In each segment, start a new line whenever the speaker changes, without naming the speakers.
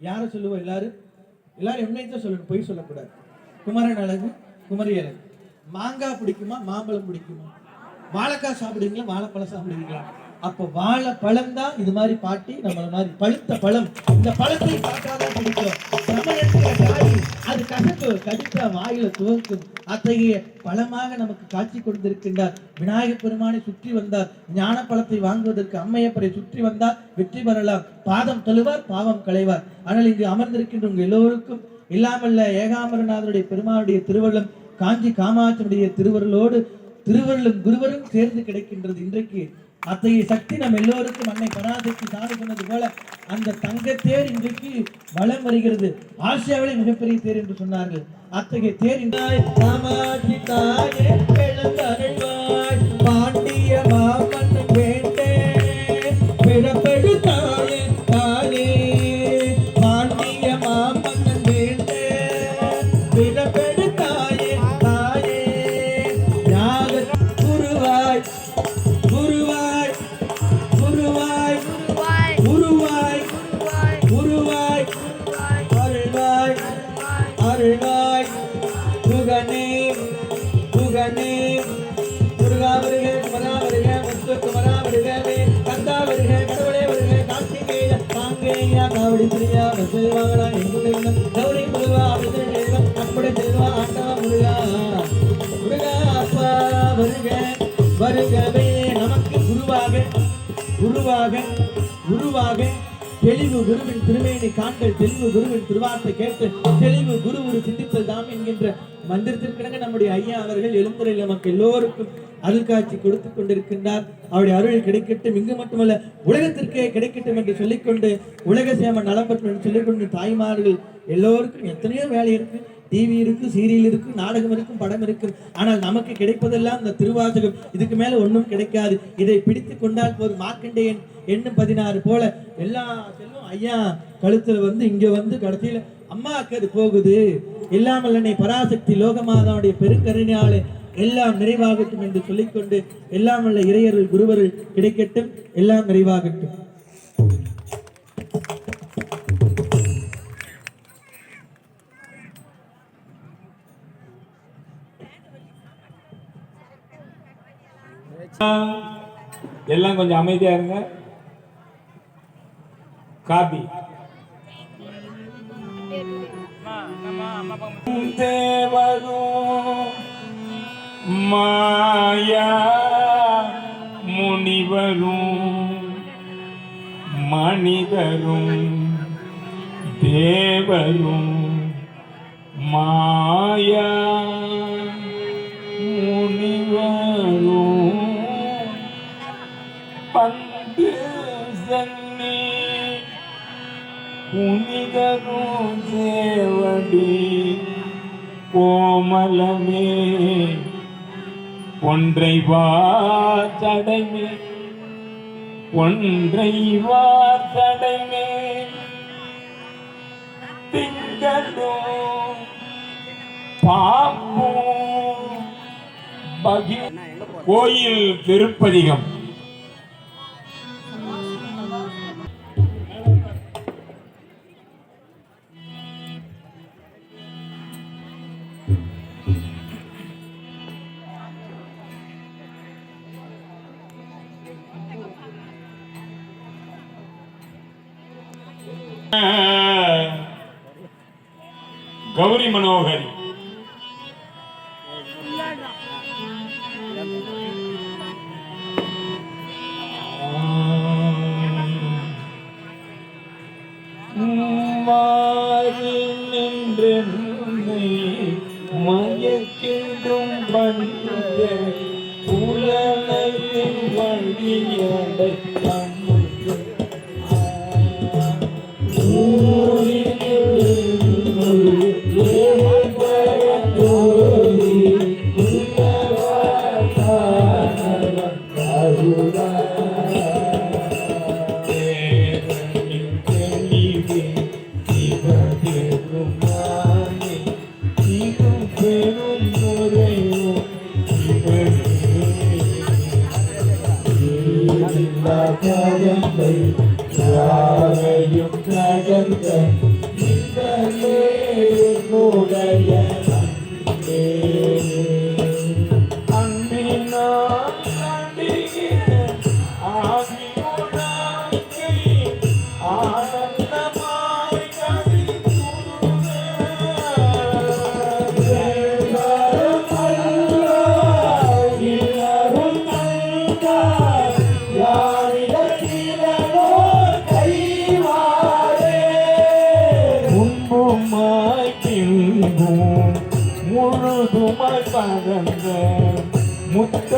யாரை சொல்லுவோம் எல்லாரும் எல்லாரும் என்னைத்தான் சொல்லணும் பொய் சொல்லக்கூடாது. குமரன் அழகு குமரி அழகு. மாங்காய் பிடிக்குமா? மாம்பழம் பிடிக்குமா? வாழைக்காய் சாப்பிடுவீங்களா? வாழைப்பழம் சாப்பிடுவீங்களா? அப்ப பழம் தான் இது மாதிரி பாட்டி நம்மள மாதிரி பழுத்த பழம். இந்த பழத்தை பார்த்தாதான் பிடிக்கும். காய் அது கசப்பு கடித்தா வாயில துவக்கும். அத்தகைய பழமாக நமக்கு காட்சி கொடுத்திருக்கின்றார். விநாயகப் பெருமானை சுற்றி வந்தார். ஞான பழத்தை வாங்குவதற்கு அம்மையப்பரை சுற்றி வந்தார். வெற்றி பெறலாம். பாதம் தழுவார் பாவம் களைவார். ஆனால் இங்கு அமர்ந்திருக்கின்ற உங்கள் எல்லோருக்கும் இல்லாமல்ல ஏகாம்பரநாதருடைய பெருமானுடைய திருவள்ளம் காஞ்சி காமாட்சியுடைய திருவருளோடு திருவருளும் குருவரும் சேர்ந்து கிடைக்கின்றது இன்றைக்கு. அத்தகைய சக்தி நம்ம எல்லோருக்கும் அன்னை பராசக்தி சாமி சொன்னது போல அந்த தங்கத்தேர் இன்றைக்கு வளம் வருகிறது. ஆசியாவிலே மிகப்பெரிய தேர் என்று சொன்னார்கள். அத்தகைய தேர் இன்றாய் குகனே முருகா வருக குமரா வருக முத்து குமரா வருகவே கந்தா வருக கடவுளே வருக கார்த்திகேய காங்கேயா காவடி பிரியா வசதி வாங்கடா எங்குள்ள கௌரி முருகா அமிர்த அப்படி செல்வா ஆண்டா முருகா. முருகா அப்பா வருக வருகவே நமக்கு குருவாக குருவாக குருவாக. தெளிவு குருவின் காண்கள் தெளிவு குருவின் திருவார்த்தை கேட்டு தெளிவு குரு ஒரு சிந்தித்தல் தாம் என்கின்ற மந்திரத்திற்கிடங்க நம்முடைய ஐயா அவர்கள் எழுந்துரையில் நமக்கு எல்லோருக்கும் அருள் காட்சி கொடுத்து கொண்டிருக்கின்றார். அவருடைய அருள் கிடைக்கட்டும். இங்கு மட்டுமல்ல உலகத்திற்கே கிடைக்கட்டும் என்று சொல்லிக்கொண்டு உலக சேம நலப்பற்றும் என்று சொல்லிக்கொண்டு தாய்மார்கள் எல்லோருக்கும் எத்தனையோ வேலை இருக்கு. டிவி இருக்கு சீரியல் இருக்கு நாடகம் இருக்கும் படம் இருக்கும் ஆனால் நமக்கு கிடைப்பதெல்லாம் இந்த திருவாசகம். இதுக்கு மேல ஒன்றும் கிடைக்காது. இதை பிடித்து கொண்டால் போதும் மார்க்கண்டேயன் எண்ணு பதினாறு போல எல்லா செல்லும் ஐயா கழுத்துல வந்து இங்க வந்து கடைசியில அம்மாக்கு அது போகுது. இல்லாமல் என்னை பராசக்தி லோகமாதாவுடைய பெருங்கருணையாலே எல்லாம் நிறைவாகட்டும் என்று சொல்லிக்கொண்டு எல்லாம் உள்ள இறையர்கள் குருவர்கள் கிடைக்கட்டும் எல்லாம் நிறைவாகட்டும்.
எல்லாம் கொஞ்சம் அமைதியா இருங்க. காபி. தேவரும் மாயா முனிவரும் மனிதரும் தேவரும் மாயா கோமலமே. ஒன்றை வா தடைமே. ஒன்றை வா தடைமே. திங்களும் பாப்பும் கோயில் திருப்பதிகம். கௌரி மனோகரி. Yeah.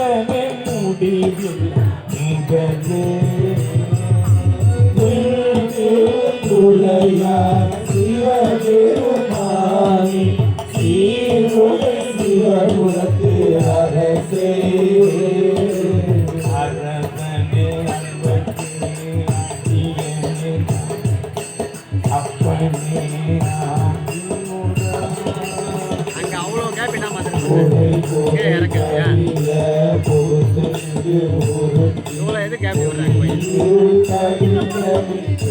உலகமே முடிவில் நிகழே உலகா சிவகே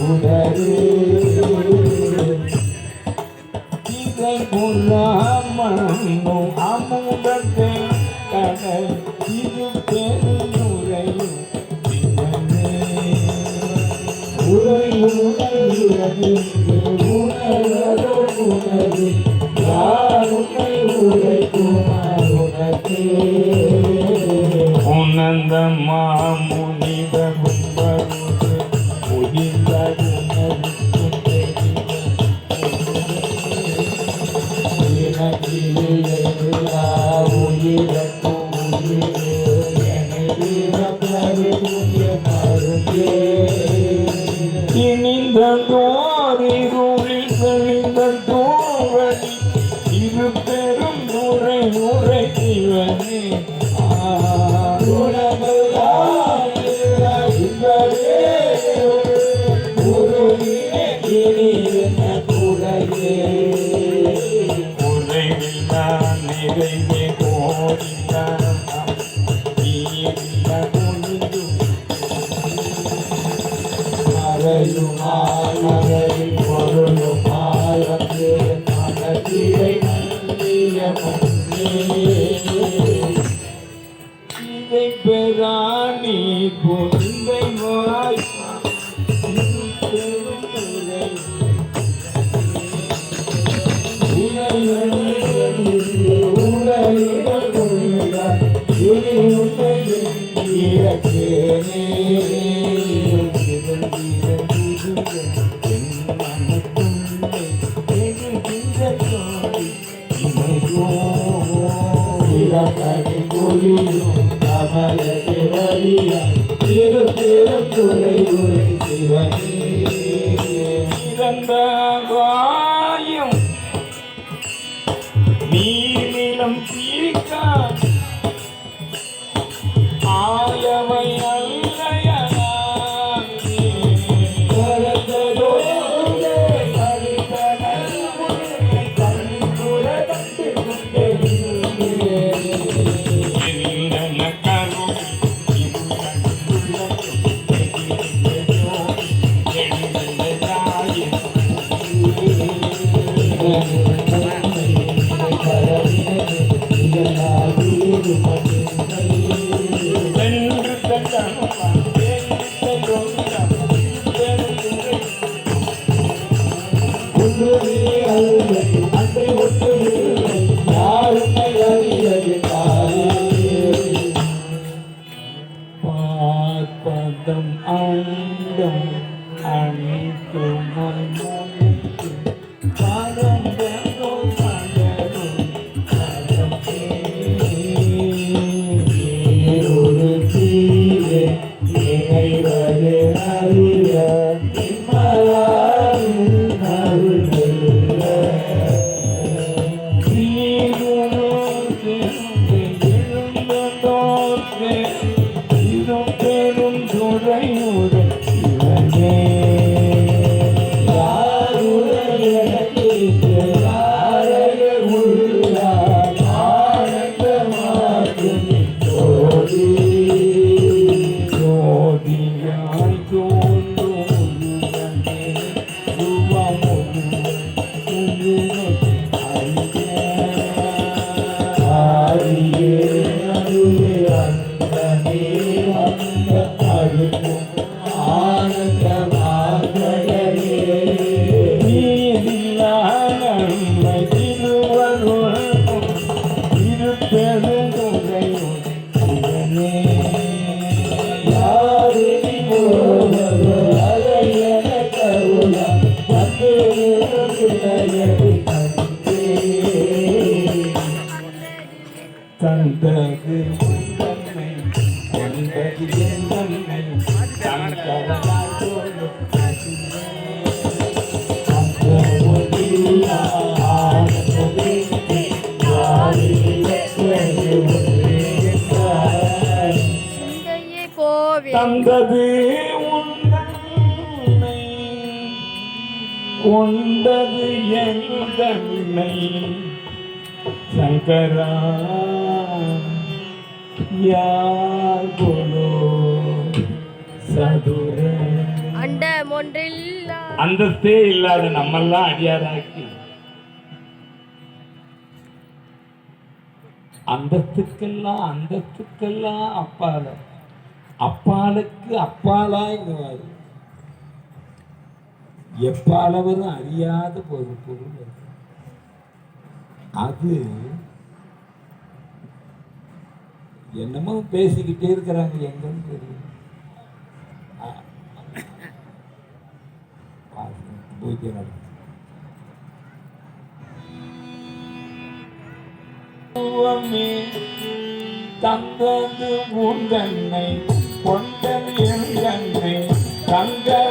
Oh, baby. பெறாணி பொந்தை வாய் சிறந்த করলাম வந்தது உன்னை கொண்டது என் தன்னை சங்கரா யார் குரு சதுர? அந்தஸ்தே இல்லாத நம்மெல்லாம் அடியாராக்கி. அந்தஸ்துக்கெல்லாம் அந்தஸ்துக்கெல்லாம் அப்பால அப்பாலுக்கு அப்பாலாய்ங்குவாரு எப்பாலவரும் அறியாத ஒரு பொருள் அது. அது என்னமோ பேசிக்கிட்டே இருக்கிறாங்க எங்கன்னு தெரியும் பூஜை நடக்கும் தந்தது உந்தன்னை கொண்டது என் தங்கள்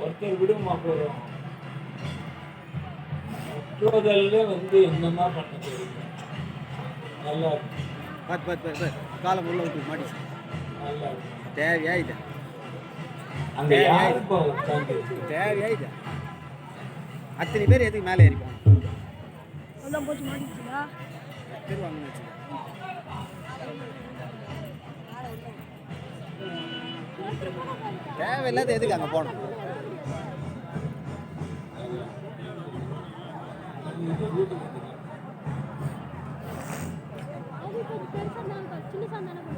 ஒருத்தர் விடுமா போறோம்? மற்றதல்ல வந்து என்னமா பண்ண தெரியும் நல்லா இருக்கு.
பார்த்து பார்த்து பார்த்து காலம் உள்ள விட்டு மாட்டிச்சு
நல்லா இருக்கு.
தேவையா இது
அங்க யாருப்பா உட்காந்து
தேவையா இது அத்தனை பேர் எதுக்கு மேலே ஏறிப்பாங்க
அதான் போச்சு மாட்டிச்சுங்களா
பேர் வாங்கன்னு வச்சுக்கோ. தேவையில்லாத எதுக்கு அங்கே போகணும்?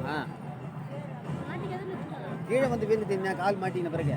ஆ. கீழே வந்து விழுந்து தெரியுமா கால் மாட்டின பிறகு?